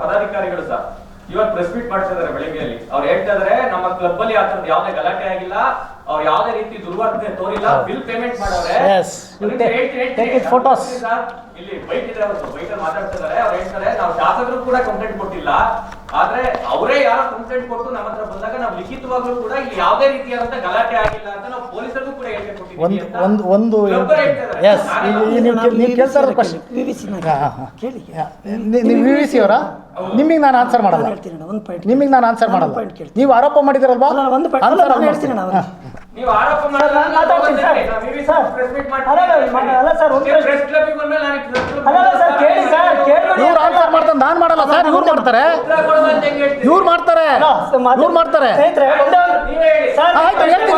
ಪದಾಧಿಕಾರಿಗಳು ಸರ್ ಇವತ್ತು press meet ಮಾಡ್ತಾ ಇದಾರೆ ಬೆಳಿಗ್ಗೆಯಲ್ಲಿ. ಅವ್ರು ಹೇಳ್ತಾ ಇದಾರೆ ನಮ್ಮ ಕ್ಲಬ್ ಅಲ್ಲಿ ಆತರ ಯಾವ್ದೇ ಗಲಾಟೆ ಆಗಿಲ್ಲ ಅವ್ರು ಯಾವ್ದೇ ರೀತಿ ದುರ್ವರ್ತನೆ ತೋರಿಲ್ಲ ಬಿಲ್ ಪೇಮೆಂಟ್ ಮಾಡವ್ರೆ ಇಲ್ಲಿ ಬೈಕ್ ಇದೆ ಅವರು ಬೈಕ್ ಅಲ್ಲಿ ಮಾತಾಡ್ತಾ ಇದಾರೆ. ಅವ್ರು ಹೇಳ್ತಾರೆ ನಾವು ಶಾಸಕರು ಕೂಡ ಕಂಪ್ಲೇಂಟ್ ಕೊಟ್ಟಿಲ್ಲ. ಆದ್ರೆ ಅವರೇ ಯಾರು ಕಂಪ್ಲೇಂಟ್ ಕೊಟ್ಟು ನಮ್ಮ ಹತ್ರ ಬಂದಾಗ ನಾವು ಲಿಖಿತವಾಗ್ಲೂ ಕೂಡ ಇಲ್ಲಿ ಯಾವ್ದೇ ರೀತಿಯಾದಂತ ಗಲಾಟೆ ಆಗಿಲ್ಲ ಅಂತ ನಾವು ಕೊಟ್ಟಿದ್ದೀವಿ ಒಂದು ಒಂದು ಒಂದು. ಎಸ್ ನೀವು ನೀವು ಕೇಳ್ತಾ ಇರೋ ಕ್ವಶನ್ ಕೇಳಿ ನೀವು ವಿ ವಿ ಸಿ ಅವರ ನಿಮಗೆ ನಾನು ಆನ್ಸರ್ ಮಾಡಲ್ಲ. ಒಂದು ಪಾಯಿಂಟ್ ನಿಮಗೆ ನಾನು ಆನ್ಸರ್ ಮಾಡಲ್ಲ. ನೀವು ಆರೋಪ ಮಾಡಿದಿರಲ್ವಾ ಒಂದು ಪಾಯಿಂಟ್ ನಾನು. ನೀವು ಆರೋಪ. ಇವ್ರು ಆನ್ಸರ್ ಮಾಡ್ತಾರೆ. ನಾನು ಮಾಡಲ್ಲ ಸರ್ ಇವ್ರು ಮಾಡ್ತಾರೆ? ಇವ್ರು ಮಾಡ್ತಾರೆ. ಇವ್ರು ಮಾಡ್ತಾರೆ. ಸ್ನೇಹಿತರೆ, ಒಂದೇ ಹೇಳಿ. ಸರ್, ಆಯ್ತು ಹೇಳ್ತೀನಿ.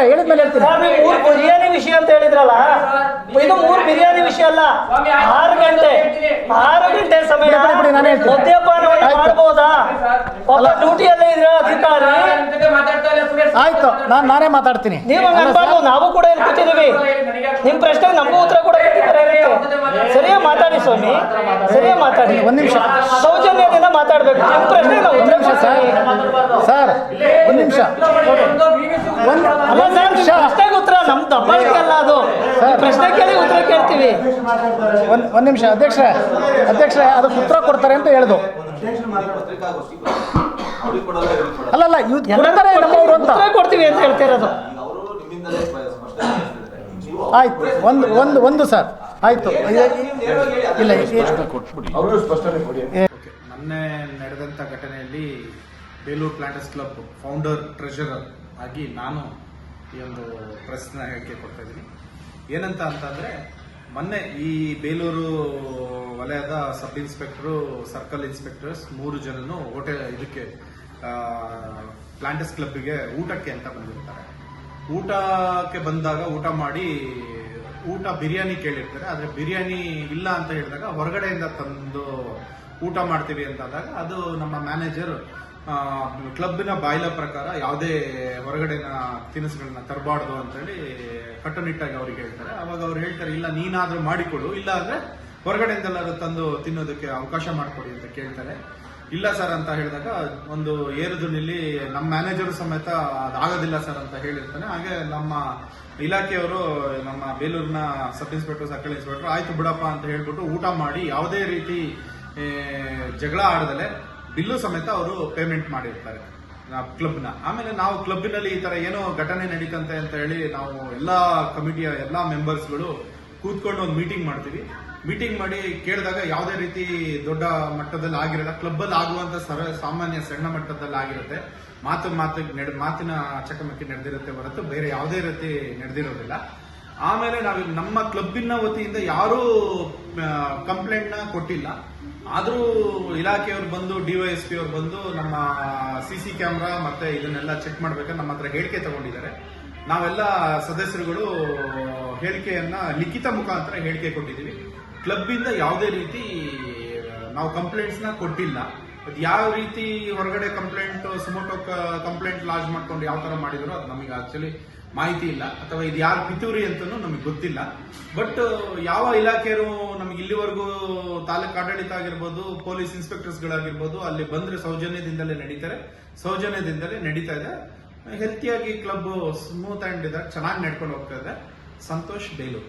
ಹೇಳ್ತಾರೆ? ಹೇಳಿದ್ಮೇಲೆ ಹೇಳ್ತೀನಿ ಸರ್, ಮೂರು ಬಿರಿಯಾನಿ ವಿಷಯ ಅಂತ ಹೇಳಿದ್ರಲ್ಲ? ಇದು ಮೂರು ಬಿರಿಯಾನಿ ವಿಷಯ ಅಲ್ಲ. ಸ್ವಾಮಿ, ಆರು ಗಂಟೆ. ಆರು ಗಂಟೆ ಸಮಯ ಬಿಡಿ, ಬಿಡಿ, ನಾನೇ ಹೇಳ್ತೀನಿ. ಮದ್ಯಪಾನವನ್ನು ಆಯ್ತು. ಮಾಡ್ಬೋದಾ? ಒಬ್ಬ ಡ್ಯೂಟಿಯಲ್ಲೇ ಇದ್ರೆ ಅಧಿಕಾರಿ? ನನ್ನ ಜೊತೆ ಮಾತಾಡ್ತಾ ಇಲ್ಲ ಸುರೇಶ್. ಆಯ್ತು. ನಾನು ನಾನೇ ಮಾತಾಡ್ತೀನಿ. ನೀವು ಹಂಗ್ ಅನ್ಬಾರ್ದು ನಾವು ಕೂಡ ಇಲ್ಲಿ ಕೂತಿದೀವಿ ನಿಮ್ ಪ್ರಶ್ನೆಗೆ ನಮಗೂ ಉತ್ತರ ಕೂಡ ಕೊಟ್ಟಿದ್ದಾರೆ ಸರಿಯಾಗಿ ಮಾತಾಡಿ. ಸ್ವಾಮಿ? ಸರಿಯಾಗಿ ಮಾತಾಡಿ. ಒಂದ್ ನಿಮಿಷ. ಸೌಜನ್ಯದಿಂದ ಮಾತಾಡ್ಬೇಕು. ನಿಮ್ ಪ್ರಶ್ನೆಗೆ ನಾವು ಒಂದ್ ಉತ್ತರ ನಿಮಿಷ ಸರ್. ಸರ್ ಒಂದ್ ನಿಮಿಷ. ಪ್ರಶ್ನೆಗೆ ಉತ್ತರ ನಮ್ಮ ಅದು. ಪ್ರಶ್ನೆ ಕೇಳಿ ಉತ್ತರ ಕೇಳ್ತೀವಿ. ಒಂದು ಒಂದ್ ನಿಮಿಷ ಅಧ್ಯಕ್ಷರೇ ಅಧ್ಯಕ್ಷರೇ ಅದಕ್ಕೆ ಉತ್ತರ ಕೊಡ್ತಾರೆ ಅಂತ ಹೇಳ್ದು. ಅಲ್ಲಲ್ಲ ಕೊಡಲ್ಲ ಇವ್ರಿಗೆ ಕೊಡಲ್ಲ ಅಲ್ಲ ಅಲ್ಲ ಇವ್ ಎಲ್ಲ ಕೊಡ್ತಾರೆ ಅಂತ? ಉತ್ತರ ಕೊಡ್ತೀವಿ ಅಂತ ಹೇಳ್ತಿರೋದು ಈಗ ಅವರು ನಿಮ್ಮಿಂದಲೇ ಸ್ಪಷ್ಟನೆ ಮಾಡ್ತಿದ್ದಾರೆ. ಆಯ್ತು ಒಂದು ಒಂದು ಒಂದು ಸರ್. ಆಯ್ತು. ಇಲ್ಲ ಮೊನ್ನೆ ನಡೆದಂಥ ಘಟನೆಯಲ್ಲಿ Belur planters club founder treasurer ಆಗಿ ನಾನು ಈ ಒಂದು ಪ್ರಶ್ನೆ ಹೇಳಿಕೆ ಕೊಡ್ತಾ ಏನಂತ ಅಂತಂದರೆ, ಮೊನ್ನೆ ಈ ಬೇಲೂರು ವಲಯದ ಸಬ್ ಇನ್ಸ್ಪೆಕ್ಟ್ರು, ಸರ್ಕಲ್ ಇನ್ಸ್ಪೆಕ್ಟರ್ಸ್ ಮೂರು ಜನನು ಹೋಟೆಲ್ ಇದಕ್ಕೆ ಪ್ಲಾಂಟರ್ಸ್ ಕ್ಲಬ್ಗೆ ಊಟಕ್ಕೆ ಅಂತ ಬಂದಿರ್ತಾರೆ. ಊಟಕ್ಕೆ ಬಂದಾಗ ಊಟ ಮಾಡಿ, ಊಟ ಬಿರಿಯಾನಿ ಕೇಳಿರ್ತಾರೆ. ಆದರೆ ಬಿರಿಯಾನಿ ಇಲ್ಲ ಅಂತ ಹೇಳಿದಾಗ ಹೊರಗಡೆಯಿಂದ ತಂದು ಊಟ ಮಾಡ್ತೀವಿ ಅಂತ ಅಂದಾಗ ಅದು ನಮ್ಮ ಮ್ಯಾನೇಜರ್ ಕ್ಲಬ್ಬಿನ ಬಾಯ್ಲ ಪ್ರಕಾರ ಯಾವುದೇ ಹೊರಗಡೆನ ತಿನಿಸುಗಳನ್ನ ತರಬಾರ್ದು ಅಂತೇಳಿ ಕಟ್ಟುನಿಟ್ಟಾಗಿ ಅವ್ರಿಗೆ ಹೇಳ್ತಾರೆ. ಅವಾಗ ಅವ್ರು ಹೇಳ್ತಾರೆ, ಇಲ್ಲ, ನೀನಾದ್ರೂ ಮಾಡಿಕೊಡು. ಇಲ್ಲ ಅಂದ್ರೆ ಹೊರಗಡೆಯಿಂದೆಲ್ಲರೂ ತಂದು ತಿನ್ನೋದಕ್ಕೆ ಅವಕಾಶ ಮಾಡಿಕೊಡಿ ಅಂತ ಕೇಳ್ತಾರೆ. ಇಲ್ಲ ಸರ್ ಅಂತ ಹೇಳಿದಾಗ ಒಂದು ಏರುದು ನಿಲ್ಲಿ ನಮ್ಮ ಮ್ಯಾನೇಜರ್ ಸಮೇತ ಅದಾಗೋದಿಲ್ಲ ಸರ್ ಅಂತ ಹೇಳಿರ್ತಾನೆ. ಹಾಗೆ ನಮ್ಮ ಇಲಾಖೆಯವರು, ನಮ್ಮ ಬೇಲೂರಿನ ಸಬ್ ಇನ್ಸ್ಪೆಕ್ಟರ್ ಸರ್ಕಲ್ ಇನ್ಸ್ಪೆಕ್ಟರ್, ಆಯ್ತು ಬಿಡಪ್ಪ ಅಂತ ಹೇಳ್ಬಿಟ್ಟು ಊಟ ಮಾಡಿ ಯಾವುದೇ ರೀತಿ ಜಗಳ ಆಡದಲೆ ಬಿಲ್ಲು ಸಮೇತ ಅವರು ಪೇಮೆಂಟ್ ಮಾಡಿರ್ತಾರೆ ಕ್ಲಬ್ನ ಆಮೇಲೆ ನಾವು ಕ್ಲಬ್ನಲ್ಲಿ ಈ ತರ ಏನೋ ಘಟನೆ ನಡೀತಂತೆ ಅಂತ ಹೇಳಿ ನಾವು ಎಲ್ಲಾ ಕಮಿಟಿಯ ಎಲ್ಲಾ ಮೆಂಬರ್ಸ್ಗಳು ಕೂತ್ಕೊಂಡು ಒಂದು ಮೀಟಿಂಗ್ ಮಾಡ್ತೀವಿ. ಮೀಟಿಂಗ್ ಮಾಡಿ ಕೇಳಿದಾಗ ಯಾವುದೇ ರೀತಿ ದೊಡ್ಡ ಮಟ್ಟದಲ್ಲಿ ಆಗಿರಲ್ಲ ಕ್ಲಬ್ಬಲ್ಲಿ ಆಗುವಂತ ಸರ, ಸಾಮಾನ್ಯ ಸಣ್ಣ ಮಟ್ಟದಲ್ಲಿ ಆಗಿರುತ್ತೆ. ಮಾತು ಮಾತು ನಡೆ, ಮಾತಿನ ಚಕಮಕಿ ನಡೆದಿರುತ್ತೆ ಹೊರತು ಬೇರೆ ಯಾವುದೇ ರೀತಿ ನಡೆದಿರೋದಿಲ್ಲ. ಆಮೇಲೆ ನಾವು ನಮ್ಮ ಕ್ಲಬ್ಬಿನ ವತಿಯಿಂದ ಯಾರೂ ಕಂಪ್ಲೇಂಟ್ನ ಕೊಟ್ಟಿಲ್ಲ. ಆದರೂ ಇಲಾಖೆಯವ್ರು ಬಂದು ಡಿವೈಎಸ್ಪಿ ಅವ್ರು ಬಂದು ನಮ್ಮ ಸಿ ಸಿ ಕ್ಯಾಮ್ರಾ ಮತ್ತೆ ಇದನ್ನೆಲ್ಲ ಚೆಕ್ ಮಾಡ್ಬೇಕಾದ್ರೆ ನಮ್ಮ ಹತ್ರ ಹೇಳಿಕೆ ತಗೊಂಡಿದ್ದಾರೆ. ನಾವೆಲ್ಲ ಸದಸ್ಯರುಗಳು ಹೇಳಿಕೆಯನ್ನ ಲಿಖಿತ ಮುಖಾಂತರ ಹೇಳಿಕೆ ಕೊಟ್ಟಿದ್ದೀವಿ. ಕ್ಲಬ್ ಇಂದ ಯಾವುದೇ ರೀತಿ ನಾವು ಕಂಪ್ಲೇಂಟ್ಸ್ನ ಕೊಟ್ಟಿಲ್ಲ. ಅದು ಯಾವ ರೀತಿ ಹೊರಗಡೆ ಕಂಪ್ಲೇಂಟ್ ಸುಮೋಟೋ ಕಂಪ್ಲೇಂಟ್ ಲಾಜ್ ಮಾಡ್ಕೊಂಡು ಯಾವ ತರ ಮಾಡಿದ್ರು ಅದು ನಮಗೆ ಆಕ್ಚುಲಿ ಮಾಹಿತಿ ಇಲ್ಲ. ಅಥವಾ ಇದು ಯಾರು ಪಿತೂರಿ ಅಂತಲೂ ನಮಗೆ ಗೊತ್ತಿಲ್ಲ. ಬಟ್ ಯಾವ ಇಲಾಖೆಯರು ನಮಗೆ ಇಲ್ಲಿವರೆಗೂ ತಾಲೂಕ್ ಆಡಳಿತ ಆಗಿರ್ಬೋದು, ಪೊಲೀಸ್ ಇನ್ಸ್ಪೆಕ್ಟರ್ಸ್ ಗಳಾಗಿರ್ಬೋದು ಅಲ್ಲಿ ಬಂದ್ರೆ ಸೌಜನ್ಯದಿಂದಲೇ ನಡೀತಾರೆ. ಸೌಜನ್ಯದಿಂದಲೇ ನಡೀತಾ ಇದೆ. ಹೆಲ್ತಿಯಾಗಿ ಕ್ಲಬ್ ಸ್ಮೂತ್ ಆ್ಯಂಡ್ ಇದೆ ಚೆನ್ನಾಗಿ ನಡ್ಕೊಂಡು ಹೋಗ್ತಾ ಇದೆ. ಸಂತೋಷ್ ಬೇಲೂರು.